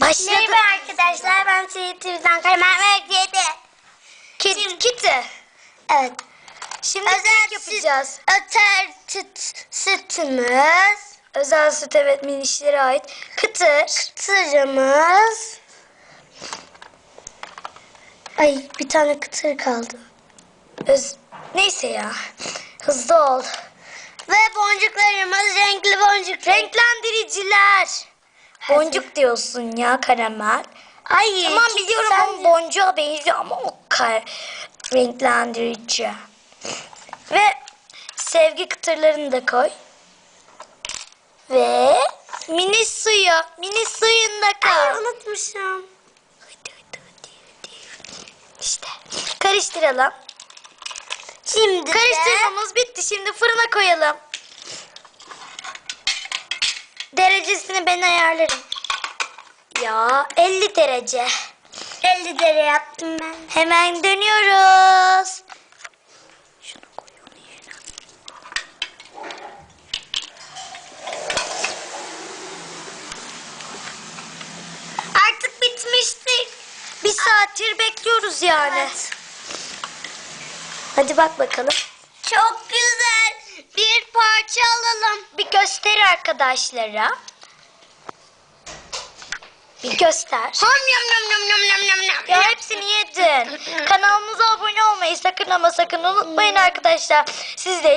Başladı. Merhaba arkadaşlar ben TV'den Kaymer ve Yedi. Kit, kiti. Evet. Şimdi Özel yapacağız. Öter süt, sütümüz. Özel süt evet minişlere ait. Kıtır. Kıtırımız. Ay bir tane kıtır kaldı. Öz... Neyse ya. Hızlı ol. Ve boncuklarımız renkli boncuk. Renklendiriciler. Boncuk diyorsun ya karamel. Ay Tamam biliyorum ama de- boncuğa benziyor ama o kar renklendirici. Ve sevgi kıtırlarını da koy. Ve mini suyu. Mini suyunu da Ay unutmuşum. Hadi, hadi, hadi, hadi. İşte karıştıralım. Şimdi de Karıştırmamız bitti. Şimdi fırına koyalım. Derecesini ben ayarlarım. Ya 50 derece. 50 lira yaptım ben. Hemen dönüyoruz. Şunu koy onun yerine. Artık bitmiştir. Bir saattir bekliyoruz yani. Evet. Hadi bak bakalım. Çok güzel. Bir parça alalım. Bir göster arkadaşlara. Yam yam. Ya hepsini yedin. Kanalımıza abone olmayı sakın ama sakın unutmayın arkadaşlar. Sizleri çok